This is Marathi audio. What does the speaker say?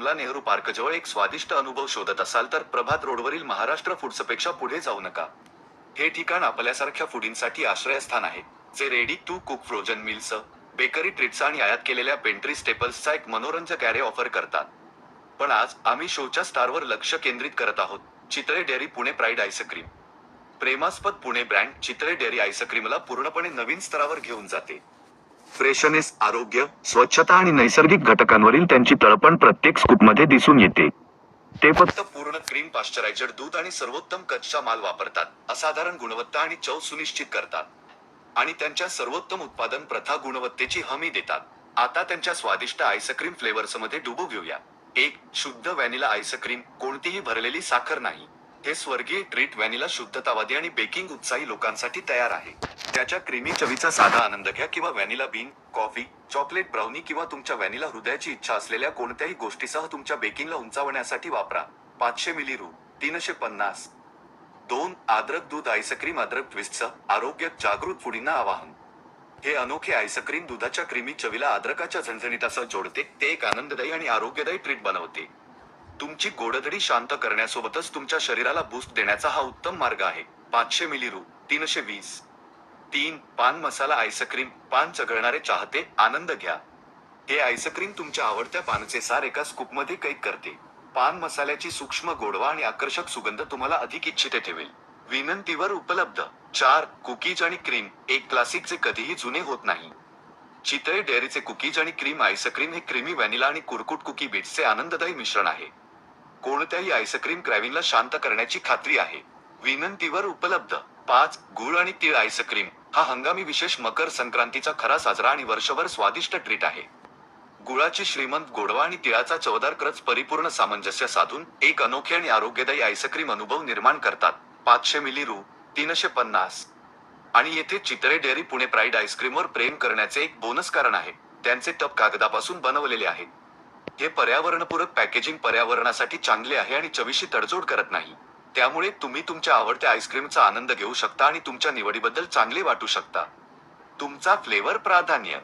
कमला नेहरू पार्कजवळ एक स्वादिष्ट अनुभव शोधत असाल तर प्रभात रोडवरील महाराष्ट्र फूड्सपेक्षा पुढे जाऊ नका. हे ठिकाण आपल्यासारख्या फुडींसाठी आश्रयस्थान आहे जे ready to cook frozen meals bakery treats आणि आयात केलेल्या पेंट्री स्टेपल्सचा एक मनोरंजक ॲरे ऑफर करतात. पण आज आम्ही शोच्या स्टारवर लक्ष केंद्रित करत आहोत Chitale dairy Pune pride ice cream प्रेमास्पद Pune brand चित्रे डेअरी आईस्क्रीमला पूर्णपणे नवीन स्तरावर घेऊन जाते. फ्रेशनेस आरोग्य स्वच्छता आणि नैसर्गिक घटकांवरील त्यांची तळपण प्रत्येक स्कूपमध्ये दिसून येते. ते फक्त पूर्ण क्रीम पाश्चरायझर दूध आणि सर्वोत्तम कच्चा माल वापरतात. असाधारण गुणवत्ता आणि चव सुनिश्चित करतात. आणि त्यांच्या सर्वोत्तम उत्पादन प्रथा गुणवत्तेची हमी देतात. आता त्यांच्या स्वादिष्ट आईस्क्रीम फ्लेवर्समध्ये डुबू घेऊया. एक शुद्ध व्हॅनिला आईस्क्रीम कोणतीही भरलेली साखर नाही. हे स्वर्गीय ट्रीट व्हॅनिला शुद्धतावादी आणि बेकिंग उत्साही लोकांसाठी तयार आहे. त्याच्या क्रीमी चवीचा साधा आनंद घ्या किंवा vanilla bean coffee chocolate brownie किंवा तुमच्या व्हॅनिला हृदयाची इच्छा असलेल्या कोणत्याही गोष्टीसह तुमच्या बेकिंगला उंचावण्यासाठी वापरा. पाचशे मिली रू तीनशे पन्नास. दोन आद्रक दूध आईस्क्रीम अद्रक ट्विस्टचं आरोग्य जागृत फुडींना आवाहन. हे अनोखे आईस्क्रीम दुधाच्या क्रीमी चवीला अद्रकाच्या झणझणीतासह जोडते ते एक आनंददायी आणि आरोग्यदायी ट्रीट बनवते. तुमची गोडधडी शांत करण्यासोबतच तुमच्या शरीराला बूस्ट देण्याचा हा उत्तम मार्ग आहे. पाचशे मिली रू तीनशे वीस. तीन पान मसाला आईस्क्रीम पान चघळणारे चाहते आनंद घ्या. हे आईस्क्रीम तुमच्या आवडत्या पानचे सार एका स्कूपमध्ये कैद करते. पान मसाल्याची सूक्ष्म गोडवा आणि आकर्षक सुगंध तुम्हाला अधिक इच्छिते ठेवेल. विनंतीवर उपलब्ध. चार कुकीज आणि क्रीम एक क्लासिक जे कधीही जुने होत नाही. चितळे डेअरीचे कुकीज आणि क्रीम आईस्क्रीम हे क्रीमी व्हॅनिला आणि कुरकुट कुकी बीट्सचे आनंददायी मिश्रण आहे. कोणत्याही आईस्क्रीम क्रायविंगला शांत करण्याची खात्री आहे. विनंतीवर उपलब्ध पाच गुळ आणि तीळ आईस्क्रीम. हा हंगामी विशेष मकर संक्रांतीचा खरा साजरा आणि वर्षभर स्वादिष्ट ट्रीट आहे. गुळाची श्रीमंत गोडवा आणि तिळाचा चवदार क्रच परिपूर्ण सामंजस्य साधून एक अनोखे आणि आरोग्यदायी आईस्क्रीम अनुभव निर्माण करतात. पाचशे मिली रू तीनशे पन्नास. आणि येथे चित्रे डेअरी पुणे प्राईड आईस्क्रीमवर प्रेम करण्याचे एक बोनस कारण आहे. त्यांचे टप कागदापासून बनवलेले आहेत. हे पर्यावरणपूरक पॅकेजिंग पर्यावरणासाठी चांगले आहे आणि चवीशी तडजोड करत नाही. त्यामुळे तुम्ही तुमच्या आवडत्या आईस्क्रीमचा आनंद घेऊ शकता आणि तुमच्या निवडीबद्दल चांगले वाटू शकता. तुमचा फ्लेवर प्राधान्य.